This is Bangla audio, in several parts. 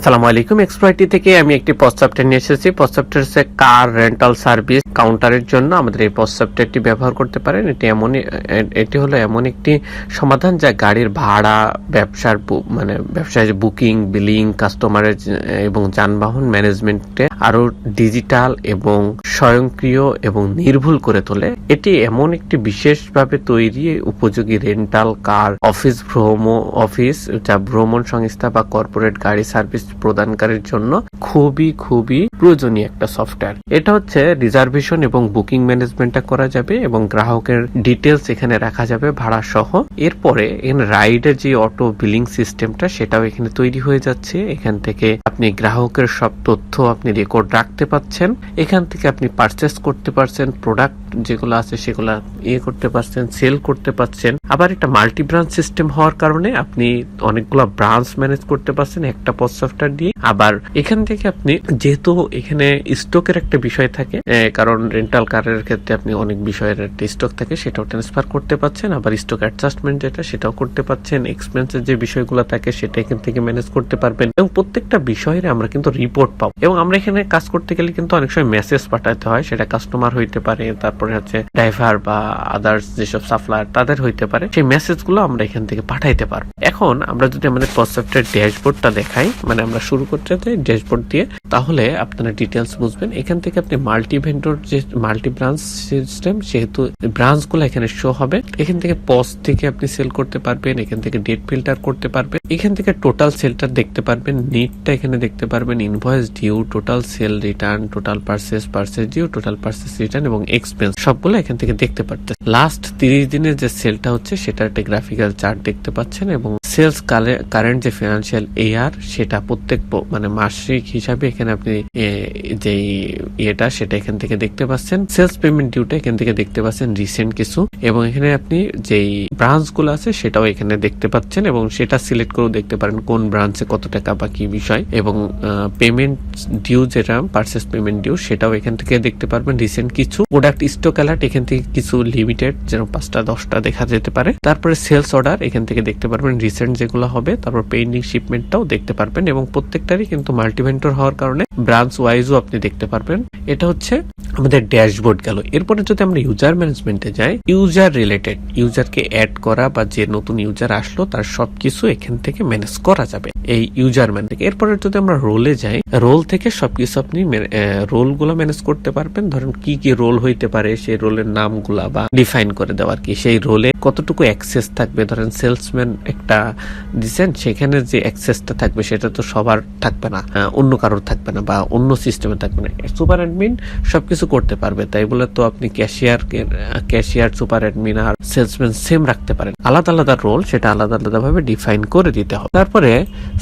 আসসালামু আলাইকুম। এক্সপ্লয়টি থেকে আমি একটি প্রস্তাবটা নিয়ে এসেছি। প্রস্তাবটা হচ্ছে কার রেন্টাল সার্ভিস কাউন্টারের জন্য আমাদের এই প্রস্তাবটি ব্যবহার করতে পারেন। এটি এমন এটি হলো এমন একটি সমাধান যা গাড়ির ভাড়া, ব্যবসার মানে ব্যবসায় বুকিং বিলিং কাস্টমারের এবং যানবাহন ম্যানেজমেন্টে আরও ডিজিটাল এবং স্বয়ংক্রিয় এবং নির্ভুল করে তোলে। এটি এমন একটি বিশেষভাবে তৈরি উপযোগী রেন্টাল কার অফিস ভ্রমণ অফিস যা ভ্রমণ সংস্থা বা কর্পোরেট গাড়ি সার্ভিস প্রদানকারীর জন্য খুবই খুবই প্রয়োজনীয় একটা সফটওয়্যার এটা হচ্ছে রিজার্ভেশন এবং বুকিং ম্যানেজমেন্টটা করা যাবে এবং গ্রাহকের ডিটেলস এখানে রাখা যাবে ভাড়া সহ এরপরে এখানে রাইডের যে অটো বিলিং সিস্টেমটা সেটাও এখানে তৈরি হয়ে যাচ্ছে। এখান থেকে আপনি গ্রাহকের সব তথ্য আপনি রেকর্ড রাখতে পাচ্ছেন এখান থেকে আপনি পারচেস করতে পারছেন প্রোডাক্ট যেগুলো আছে সেগুলো ইয়ে করতে পারছেন সেল করতে পারছেন। আবার একটা মাল্টি ব্রাঞ্চ সিস্টেম হওয়ার কারণে আপনি অনেকগুলো ব্রাঞ্চ ম্যানেজ করতে পারছেন। একটা পথ সফটওয়্যার দিয়ে। আবার এখান থেকে আপনি, যেহেতু এখানে স্টকের একটা বিষয় থাকে কারণ রেন্টাল কারের ক্ষেত্রে আপনি অনেক বিষয়ের একটা স্টক থাকে, সেটাও ট্রান্সফার করতে পারছেন আবার স্টক অ্যাডজাস্টমেন্ট যেটা, সেটাও করতে পারছেন এক্সপেন্সের যে বিষয়গুলো থাকে, সেটা এখান থেকে ম্যানেজ করতে পারবেন। এবং প্রত্যেকটা বিষয়ের আমরা কিন্তু রিপোর্ট পাবো। এবং আমরা এখানে কাজ করতে গেলে কিন্তু অনেক সময় মেসেজ পাঠাতে হয়, সেটা কাস্টমার হইতে পারে, তারপরে হচ্ছে ড্রাইভার বা আদার্স যেসব সাপ্লায়ার তাদের হইতে পারে। সেই মেসেজগুলো আমরা এখান থেকে পাঠাইতে পারব। এখন আমরা যদি আমাদের প্রসেপ্টের ড্যাশবোর্ডটা দেখাই মানে আমরা শুরু করতে চাই ড্যাশবোর্ড দিয়ে। তাহলে আপনারা ডিটেলস বুঝবেন। এখান থেকে আপনি মাল্টি ভেন্ডর যে মাল্টি ব্রাঞ্চ সিস্টেম সেহেতু ব্রাঞ্চগুলো এখানে শো হবে, এখান থেকে পস্ট থেকে আপনি সেল করতে পারবেন, এখান থেকে ডেট ফিল্টার করতে পারবেন, এখান থেকে টোটাল সেলটা দেখতে পারবেন নেটটা এখানে দেখতে পারবেন invoice due total sale return total purchase purchase due total purchase return এবং এক্সপেন্স সবগুলো এখান থেকে দেখতে পারতেন লাস্ট তিরিশ দিনের যে সেলটা হচ্ছে সেটা একটা গ্রাফিক্যাল চার্ট দেখতে পাচ্ছেন এবং সেলস কারেন্ট যে ফিনান্সিয়াল এয়ার সেটা প্রত্যেক মানে মাসিক হিসাবে এখানে আপনি যেই ইয়েটা, সেটা এখান থেকে দেখতে পাচ্ছেন। সেলস পেমেন্ট ডিউটা এখান থেকে দেখতে পাচ্ছেন রিসেন্ট কিছু। এবং এখানে আপনি যেই ব্রাঞ্চগুলো আছে, সেটাও এখানে দেখতে পাচ্ছেন এবং সেটা সিলেক্ট করেও দেখতে পারেন কোন ব্রাঞ্চে কত টাকা বা কি বিষয়। এবং পেমেন্ট ডিউ যেটা পার্সেস পেমেন্ট ডিউ সেটাও এখান থেকে দেখতে পারবেন রিসেন্ট কিছু। প্রোডাক্ট স্টক অ্যালার্ট এখান থেকে কিছু লিমিটেড যেন পাঁচটা, দশটা দেখা যেতে পারে। তারপরে সেলস অর্ডার এখান থেকে দেখতে পারবেন রিসেন্ট যেগুলো হবে, তারপর পেন্ডিং শিপমেন্টটাও দেখতে পারবেন এবং প্রত্যেকটারই কিন্তু মাল্টিভেন্টর হওয়ার কারণে ব্রাঞ্চ ওয়াইজও আপনি দেখতে পারবেন। এটা হচ্ছে আমাদের ড্যাশবোর্ড গেল। এরপরে যদি আমরা ইউজার ম্যানেজমেন্টে যাই ইউজার রিলেটেড ইউজারকে অ্যাড করা বা যে নতুন ইউজার আসলো, তার সবকিছু এখান থেকে ম্যানেজ করা যাবে, এই ইউজার ম্যান থেকে। এরপরে যদি আমরা রোলে যাই রোল থেকে সবকিছু আপনি রোলগুলো ম্যানেজ করতে পারবেন। ধরেন কি কি রোল হইতে পারে, সেই রোলের নামগুলা বা ডিফাইন করে দেওয়ার কি, সেই রোলে কতটুকু অ্যাক্সেস থাকবে। ধরেন সেলসম্যান একটা দিচ্ছেন সেখানে যে অ্যাক্সেসটা থাকবে, সেটা তো সবার থাকবে না অন্য কারোর থাকবে না বা অন্য সিস্টেমে থাকবে না। সুপার অ্যাডমিন সবকিছু করতে পারবে, তাই বলে তো আপনি ক্যাশিয়ার ক্যাশিয়ার সুপার অ্যাডমিন আর সেলসম্যান সেম রাখতে পারেন। আলাদা আলাদা রোল সেটা আলাদা আলাদা ভাবে ডিফাইন করে দিতে হবে। তারপরে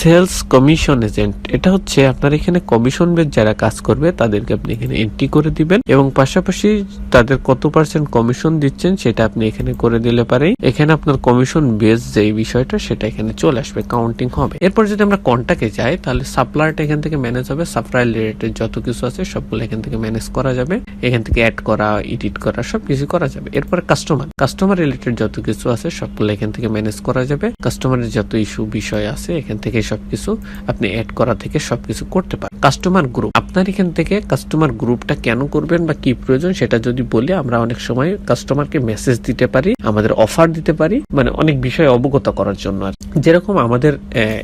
সেলস কমিশন এজেন্ট এটা হচ্ছে আপনার এখানে কমিশন বেস যারা কাজ করবে, তাদেরকে আপনি এখানে এন্ট্রি করে দিবেন এবং পাশাপাশি তাদের কত পার্সেন্ট কমিশন দিচ্ছেন, সেটা আপনি এখানে করে দিলে পারেই এখানে আপনার কমিশন বেজ যে বিষয়টা সেটা এখানে চলে আসবে কাউন্টিং হবে। এরপর যদি আমরা কন্টাক্টে যাই, তাহলে সাপ্লায়ারটা এখান থেকে ম্যানেজ হবে। সাপ্লাই রিলেটেড যত কিছু আছে, সবগুলো এখান থেকে ম্যানেজ করা যাবে। এখান থেকে অ্যাড করা এডিট করা, সবকিছু করা যাবে। এরপরে কাস্টমার কাস্টমার রিলেটেড যত কিছু আছে, সবগুলো এখান থেকে ম্যানেজ করা যাবে। কাস্টমারের যত ইস্যু বিষয় আছে, এখান থেকে সবকিছু আপনি অ্যাড করা থেকে সবকিছু করতে পারেন। কাস্টমার গ্রুপ আপনার এখান থেকে কাস্টমার গ্রুপটা কেন করবেন বা কি প্রয়োজন, সেটা যদি বলি, আমরা অনেক সময় কাস্টমারকে মেসেজ দিতে পারি, আমাদের অফার দিতে পারি মানে অনেক বিষয় অবগত করার জন্য। আর যেরকম আমাদের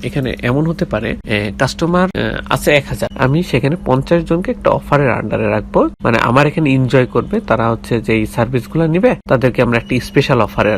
এখানে এমন হতে পারে কাস্টমার আছে এক হাজার। আমি সেখানে পঞ্চাশ জনকে একটা অফারের আন্ডারে রাখব। মানে আমার এখানে এনজয় করবে, তারা হচ্ছে যে এই সার্ভিসগুলো নিবে, তাদেরকে আমরা একটা স্পেশাল অফারে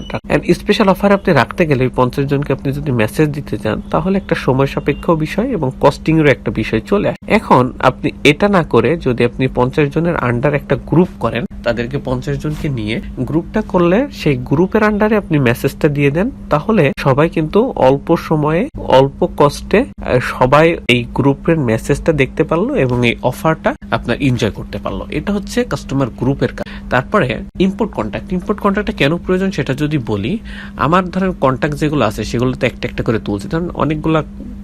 স্পেশাল অফার আপনি রাখতে গেলে পঞ্চাশ জনকে আপনি যদি মেসেজ দিতে চান, তাহলে একটা সময় সাপেক্ষ বিষয় এবং কস্টিং এর একটা বিষয় চলে আসে। এখন আপনি এটা না করে যদি আপনি পঞ্চাশ জনের আন্ডার একটা গ্রুপ করেন, তাদেরকে পঞ্চাশ জনকে নিয়ে গ্রুপটা করলে সেই গ্রুপের আন্ডারে আপনি মেসেজটা দিয়ে দেন, তাহলে সবাই কিন্তু অল্প সময়ে, অল্প কষ্টে সবাই এই গ্রুপের মেসেজটা দেখতে পারল এবং এই অফারটা আপনার এনজয় করতে পারল। এটা হচ্ছে কাস্টমার গ্রুপের কাজ। তারপরে ইম্পোর্ট কন্ট্যাক্ট ইম্পোর্ট কন্ট্যাক্টটা কেন প্রয়োজন সেটা যদি বলি, আমার ধরেন কন্ট্যাক্ট যেগুলো আছে সেগুলো তো একটা একটা করে তুলছে। ধরেন অনেকগুলা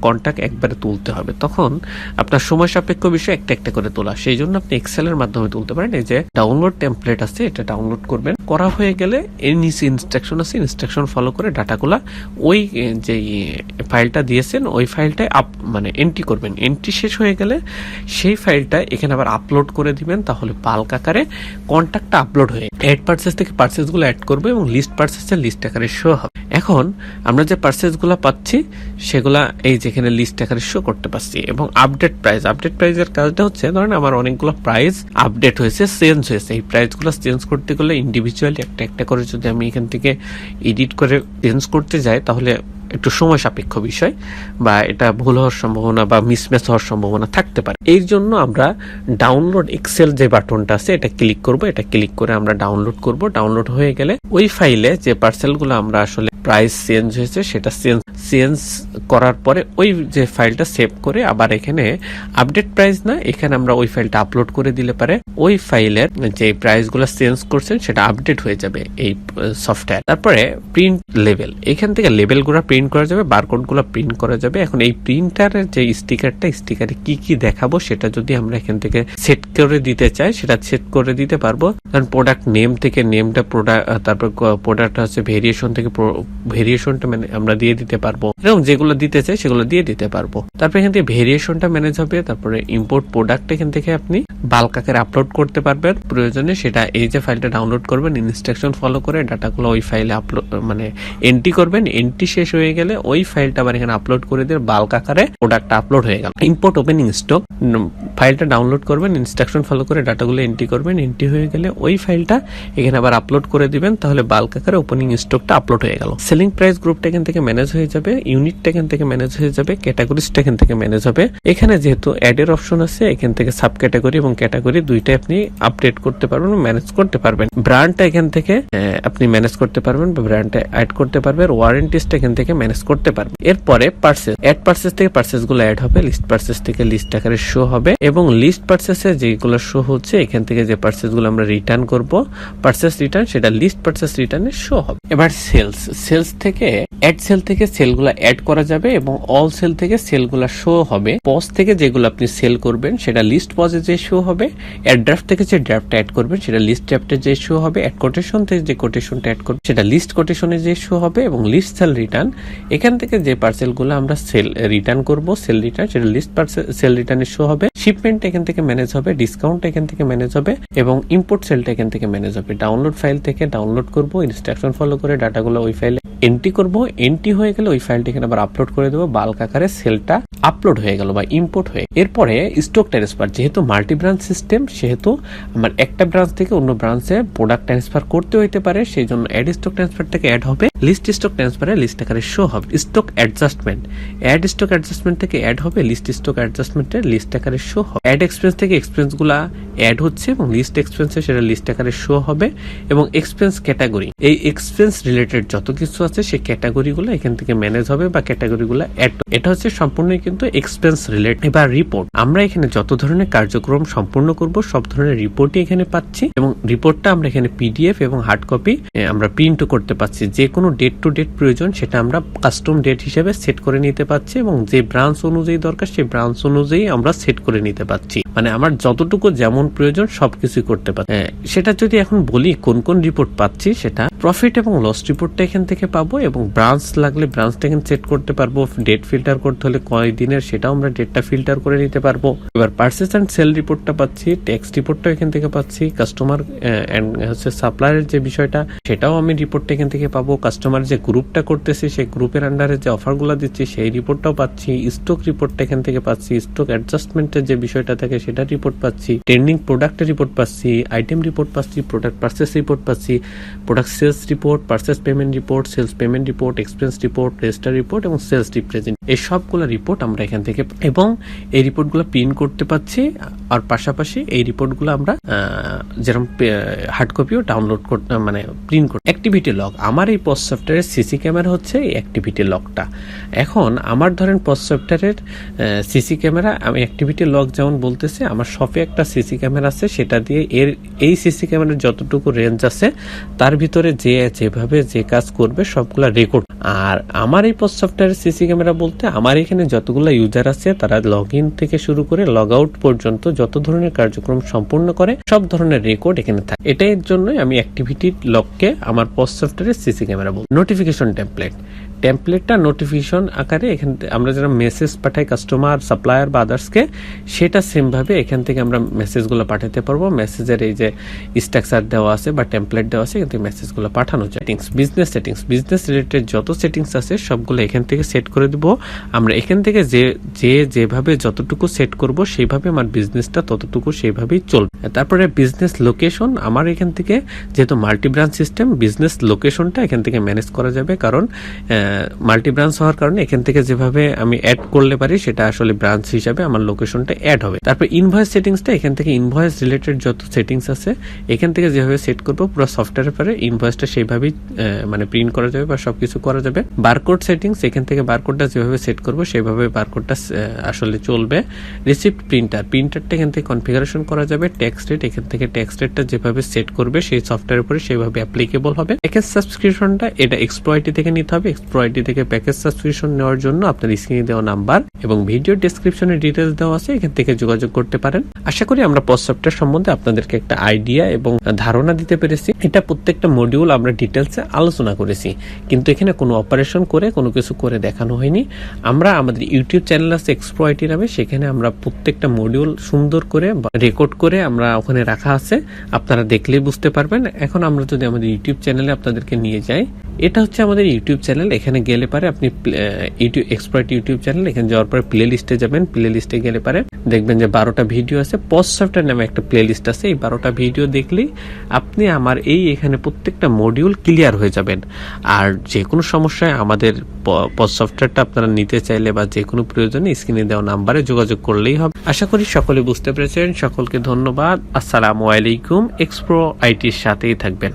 কন্ট্যাক্ট একবারে তুলতে হবে। তখন আপনার সময় সাপেক্ষ বিষয় একটা একটা করে তোলা। সেই জন্য আপনি এক্সেলের মাধ্যমে তুলতে পারেন। এই যে ডাউনলোড টেমপ্লেট আছে, এটা ডাউনলোড করবেন। করা হয়ে গেলে এর নিচে ইনস্ট্রাকশন আছে। ইনস্ট্রাকশন ফলো করে ডাটাগুলা ওই যে ফাইলটা দিয়েছেন, ওই ফাইলটায় আপ মানে এন্ট্রি করবেন। এন্ট্রি শেষ হয়ে গেলে সেই ফাইলটা এখানে আবার আপলোড করে দিবেন। তাহলে বাল্ক আকারে কন্ট্যাক্টটা আপলোড হয়ে অ্যাড পার্সেস থেকে পার্সেসগুলো অ্যাড করবে এবং লিস্ট পার্সেসের লিস্ট আকারে শো হবে। এখন আমরা যে পার্সেসগুলো পাচ্ছি, সেগুলা এই যেখানে লিস্ট আকারে শো করতে পারছি এবং আপডেট প্রাইস আপডেট প্রাইসের কাজটা হচ্ছে, ধরেন আমার অনেকগুলো প্রাইস আপডেট হয়েছে চেঞ্জ হয়েছে। এই প্রাইসগুলো চেঞ্জ করতে গেলে ইন্ডিভিজুয়ালি একটা একটা করে যদি আমি এখান থেকে এডিট করে চেঞ্জ করতে যাই, তাহলে একটু সময় সাপেক্ষ বিষয় বা এটা ভুল হওয়ার সম্ভাবনা বা মিসম্যাচ হওয়ার সম্ভাবনা থাকতে পারে। এর জন্য আমরা ডাউনলোড এক্সেল যে বাটনটা আছে, এটা ক্লিক করব। এটা ক্লিক করে আমরা ডাউনলোড করব। ডাউনলোড হয়ে গেলে ওই ফাইলে যে পার্সেলগুলো আমরা আসলে প্রাইস চেঞ্জ হয়েছে, সেটা চেঞ্জ চেঞ্জ করার পরে ওই যে ফাইলটা সেভ করে আবার এখানে আপডেট প্রাইস না, এখানে আমরা ওই ফাইলটা আপলোড করে দিলে পারে ওই ফাইলের যে প্রাইসগুলো চেঞ্জ করছেন, সেটা আপডেট হয়ে যাবে এই সফটওয়্যার তারপরে প্রিন্ট লেভেল এখান থেকে লেভেলগুলো প্রিন্ট করা যাবে বারকোডগুলো প্রিন্ট করা যাবে। এখন এই প্রিন্টারের যে স্টিকারটা স্টিকারে কি কি দেখাবো সেটা যদি আমরা এখান থেকে সেট করে দিতে চাই, সেটা সেট করে দিতে পারব। কারণ প্রোডাক্ট নেম থেকে নেমটা প্রোডাক্ট তারপর প্রোডাক্ট হচ্ছে ভেরিয়েশন থেকে ভেরিয়েশনটা মানে আমরা দিয়ে দিতে পারব। এরকম যেগুলো দিতে চাই, সেগুলো দিয়ে দিতে পারব। তারপর এখান থেকে ভেরিয়েশনটা ম্যানেজ হবে। তারপরে ইম্পোর্ট প্রোডাক্ট এখান থেকে আপনি বাল্ক আকারে আপলোড করতে পারবেন। প্রয়োজনে সেটা এই যে ফাইলটা ডাউনলোড করবেন ইনস্ট্রাকশন ফলো করে ডাটাগুলো ওই ফাইলে আপলোড মানে এন্ট্রি করবেন। এন্ট্রি শেষ হয়ে গেলে ওই ফাইলটা আবার এখানে আপলোড করে দিয়ে বাল্ক আকারে প্রোডাক্টটা আপলোড হয়ে গেল। ইম্পোর্ট ওপেনিং স্টক ফাইলটা ডাউনলোড করবেন ইনস্ট্রাকশন ফলো করে ডাটাগুলো এন্ট্রি করবেন এন্ট্রি হয়ে গেলে ওই ফাইলটা এখানে আবার আপলোড করে দিবেন, তাহলে বাল্ক আকারে ওপেনিং স্টকটা আপলোড হয়ে গেল। সেলিং প্রাইস গ্রুপটা এখান থেকে ম্যানেজ হয়ে যাবে ইউনিটটা এখান থেকে ম্যানেজ হয়ে যাবে ক্যাটাগরিজটা এখান থেকে ম্যানেজ হবে। এখানে যেহেতু অ্যাডের অপশন আছে, এখান থেকে সাব ক্যাটাগরি এবং ক্যাটাগরি দুইটাই আপনি আপডেট করতে পারবেন ম্যানেজ করতে পারবেন। ব্র্যান্ডটা এখান থেকে আপনি ম্যানেজ করতে পারবেন বা ব্র্যান্ডটা অ্যাড করতে পারবেন। ওয়ারেন্টিসটা এখান থেকে ম্যানেজ করতে পারবেন এরপরে পার্সেস অ্যাড পার্সেস থেকে পার্সেসগুলো অ্যাড হবে লিস্ট পার্সেস থেকে লিস্ট আকারে শো হবে এবং লিস্ট পার্সেসে যেগুলো শো হচ্ছে, এখান থেকে যে পার্সেসগুলো আমরা রিটার্ন করব পার্সেস রিটার্ন সেটা লিস্ট পার্সেস রিটার্নে শো হবে। এবার সেলস সেলস থেকে অ্যাড সেল থেকে সেলগুলো অ্যাড করা যাবে এবং অল সেল থেকে সেলগুলো শো হবে। পজ থেকে যেগুলো আপনি সেল করবেন, সেটা লিস্ট পজে যে শো হবে অ্যাড ড্রাফট থেকে যে ড্রাফটটা অ্যাড করবেন, সেটা লিস্ট ড্রাফটে যে শো হবে অ্যাড কোটেশন থেকে যে কোটেশনটা অ্যাড করবেন, সেটা লিস্ট কোটেশনে যে শো হবে এবং লিস্ট সেল রিটার্ন এখান থেকে যে পার্সেলগুলো আমরা সেল রিটার্ন করব সেল রিটার্ন সেটা লিস্ট পার্সেল সেল রিটার্নে শো হবে। শিপমেন্ট এখান থেকে ম্যানেজ হবে ডিসকাউন্ট এখান থেকে ম্যানেজ হবে, এবং ইম্পোর্ট সেলটা এখান থেকে ম্যানেজ হবে। ডাউনলোড ফাইল থেকে ডাউনলোড করব ইনস্ট্রাকশন ফলো করে ডাটাগুলো ওই ফাইলে এন্ট্রি করব। এন্ট্রি হয়ে গেলে ওই ফাইলটা এখানে আবার আপলোড করে দেবো। বাল্ক আকারে সেলটা আপলোড হয়ে গেল বা ইম্পোর্ট হয়ে। এরপরে স্টক ট্রান্সফার যেহেতু মাল্টি ব্রাঞ্চ সিস্টেম সেহেতু আমার একটা ব্রাঞ্চ থেকে অন্য ব্রাঞ্চে প্রোডাক্ট ট্রান্সফার করতে হইতে পারে, সেই জন্য অ্যাড স্টক ট্রান্সফার থেকে অ্যাড হবে। লিস্ট স্টক ট্রান্সফারে লিস্ট আকারে শো হবে stock adjustment add stock adjustment থেকে অ্যাড হবে লিস্ট স্টক অ্যাডজাস্টমেন্টের লিস্ট আকারে শো হবে। অ্যাড এক্সপেন্স থেকে এক্সপেন্সগুলা অ্যাড হচ্ছে এবং লিস্ট এক্সপেন্সে সেটা লিস্ট আকারে শো হবে এবং এক্সপেন্স ক্যাটাগরি এই এক্সপেন্স রিলেটেড যত কিছু আছে, সেই ক্যাটাগরিগুলো এখান থেকে ম্যানেজ হবে বা ক্যাটাগরিগুলো অ্যাড এটা হচ্ছে সম্পূর্ণই কিন্তু এক্সপেন্স রিলেটেড এবার রিপোর্ট আমরা এখানে যত ধরনের কার্যক্রম সম্পূর্ণ করব, সব ধরনের রিপোর্টই এখানে পাচ্ছি এবং রিপোর্টটা আমরা এখানে পিডিএফ এবং হার্ড কপি আমরা প্রিন্টও করতে পাচ্ছি যে কোনো ডেট টু ডেট প্রয়োজন, সেটা আমরা কাস্টম ডেট হিসেবে সেট করে নিতে পারছি এবং যে ব্রাঞ্চ অনুযায়ী দরকার সেই ব্রাঞ্চ অনুযায়ী আমরা সেট করে নিতে পারছি। মানে আমার যতটুকু যেমন প্রয়োজন সবকিছু করতে পারছি। হ্যাঁ, সেটা যদি এখন বলি কোন কোন রিপোর্ট পাচ্ছি সেটা প্রফিট এবং লস রিপোর্টটা এখান থেকে পাবো এবং ব্রাঞ্চ লাগলে ব্রাঞ্চটা এখানে সেট করতে পারব ডেট ফিল্টার করতে হলে কয় দিনের সেটাও আমরা ডেটটা ফিল্টার করে নিতে পারব। এবার পার্সেস অ্যান্ড সেল রিপোর্টটা পাচ্ছি ট্যাক্স রিপোর্টটা এখান থেকে পাচ্ছি কাস্টমার হচ্ছে সাপ্লায়ারের যে বিষয়টা সেটাও আমি রিপোর্টটা এখান থেকে পাবো। কাস্টমার যে গ্রুপটা করতেছি সেই গ্রুপের আন্ডারে যে অফারগুলো দিচ্ছি, সেই রিপোর্টটাও পাচ্ছি। স্টক রিপোর্টটা এখান থেকে পাচ্ছি। স্টক অ্যাডজাস্টমেন্টের যে বিষয়টা থাকে সেটা রিপোর্ট পাচ্ছি। ট্রেন্ডিং প্রোডাক্টের রিপোর্ট পাচ্ছি। আইটেম রিপোর্ট পাচ্ছি প্রোডাক্ট পার্সেস রিপোর্ট পাচ্ছি। Product sales report purchase payment report sales payment report expense report register report এবং সেলস রিপ্রেজেন্ট এই সবগুলো রিপোর্ট আমরা এখান থেকে এবং এই রিপোর্টগুলো প্রিন্ট করতে পাচ্ছি। আর পাশাপাশি এই রিপোর্টগুলো আমরা যেরকম হার্ড কপিও ডাউনলোড করতে মানে প্রিন্ট করতে অ্যাক্টিভিটি লগ আমার এই পোস্ট সফটওয়্যারের সিসি ক্যামেরা হচ্ছে অ্যাক্টিভিটি লকটা এখন আমার ধরেন পজ সফটওয়্যারের সিসি ক্যামেরা আমি অ্যাক্টিভিটি লক যেমন বলতেছে, আমার শপে একটা সিসি ক্যামেরা আছে, সেটা দিয়ে এর, এই সিসি ক্যামেরার যতটুকু রেঞ্জ আছে, তার ভিতরে যে, যেভাবে যে কাজ করবে, সবগুলা রেকর্ড আর আমার এই পজ সফটওয়্যারের সিসি ক্যামেরা বলতে, আমার এখানে যতগুলো ইউজার আছে, তারা লগ ইন থেকে শুরু করে লগ আউট পর্যন্ত যত ধরনের কার্যক্রম সম্পূর্ণ করে, সব ধরনের রেকর্ড এখানে থাকে। এটাই জন্যই আমি অ্যাক্টিভিটি লককে আমার পজ সফটওয়্যারের সিসি ক্যামেরা বলি নোটিফিকেশন টেমপ্লেট টেমপ্লেটটা নোটিফিকেশন আকারে এখান থেকে আমরা যারা মেসেজ পাঠাই কাস্টমার সাপ্লায়ার বা আদার্সকে সেটা সেমভাবে এখান থেকে আমরা মেসেজগুলো পাঠাতে পারব। মেসেজের এই যে স্ট্রাকচার দেওয়া আছে বা টেমপ্লেট দেওয়া আছে, এখান থেকে মেসেজগুলো পাঠানো যায়। Settings business settings business related যত সেটিংস আছে, সবগুলো এখান থেকে সেট করে দিব। আমরা এখান থেকে যে যে, যেভাবে যতটুকু সেট করব, সেইভাবে আমার বিজনেসটা ততটুকু সেইভাবেই চলবে। তারপরে বিজনেস লোকেশন আমার এখান থেকে যেহেতু মাল্টি ব্রাঞ্চ সিস্টেম বিজনেস লোকেশনটা এখান থেকে ম্যানেজ করা যাবে। কারণ মাল্টি ব্রাঞ্চ হওয়ার কারণে এখান থেকে যেভাবে আমি অ্যাড করলে পারি, সেটা আসলে ব্রাঞ্চ হিসাবে আমার লোকেশনটা অ্যাড হবে। তারপর ইনভয়েস সেটিংসটা এখান থেকে ইনভয়েস রিলেটেড যত সেটিংস আছে, এখান থেকে যেভাবে সেট করব, পুরো সফটওয়্যারের পরে ইনভয়েসটা সেইভাবেই মানে প্রিন্ট করা যাবে বা সবকিছু করা যাবে। বারকোড সেটিংস এখান থেকে বারকোডটা যেভাবে সেট করব, সেভাবে বারকোডটা আসলে চলবে। রিসিপ্ট প্রিন্টার প্রিন্টারটা এখান থেকে কনফিগারেশন করা যাবে ট্যাক্স রেট এখান থেকে ট্যাক্স রেটটা যেভাবে সেট করবে, সেই সফটওয়্যার উপরে সেভাবে অ্যাপ্লিকেবল হবে। প্যাকেজ সাবস্ক্রিপশনটা এটা এক্সপ্রয়টি থেকে নিতে হবে এক্সপ্রয়টি থেকে প্যাকেজ সাবস্ক্রিপশন নেওয়ার জন্য আপনার স্ক্রিনে দেওয়া নাম্বার এবং ভিডিও ডেসক্রিপশনে ডিটেলস দেওয়া আছে, এখান থেকে যোগাযোগ করতে পারেন। আশা করি আমরা পজ সফটওয়্যার সম্বন্ধে আপনাদেরকে একটা আইডিয়া এবং ধারণা দিতে পেরেছি। এটা প্রত্যেকটা মডিউল আমরা ডিটেলসে আলোচনা করেছি, কিন্তু এখানে কোনো অপারেশন করে কোনো কিছু করে দেখানো হয়নি। আমরা আমাদের ইউটিউব চ্যানেল আছে এক্সপ্রয়টি নামে, সেখানে আমরা প্রত্যেকটা মডিউল সুন্দর করে রেকর্ড করে আমরা ওখানে রাখা আছে। আপনারা দেখলেই বুঝতে পারবেন। এখন আমরা যদি আমাদের ইউটিউব চ্যানেলে আপনাদেরকে নিয়ে যাই, এটা হচ্ছে আমাদের ইউটিউব চ্যানেল এখানে গেলে পারে আপনি ইউটিউব এক্সপার্ট ইউটিউব চ্যানেল এখানে যাওয়ার পরে প্লে লিস্টে যাবেন। প্লে লিস্টে গেলে পারে দেখবেন যে বারোটা ভিডিও আছে। পজ সফটওয়্যার নামে একটা প্লে লিস্ট আছে। এই বারোটা ভিডিও দেখলেই আপনি আমার এই এখানে প্রত্যেকটা মডিউল ক্লিয়ার হয়ে যাবেন। আর যে কোনো সমস্যায় আমাদের পজ সফটওয়্যারটা আপনারা নিতে চাইলে বা যে কোনো প্রয়োজনে স্ক্রিনে দেওয়া নাম্বারে যোগাযোগ করলেই হবে। আশা করি সকলে বুঝতে পেরেছেন। সকলকে ধন্যবাদ। আসসালামু আলাইকুম। এক্সপ্রো আইটির সাথেই থাকবেন।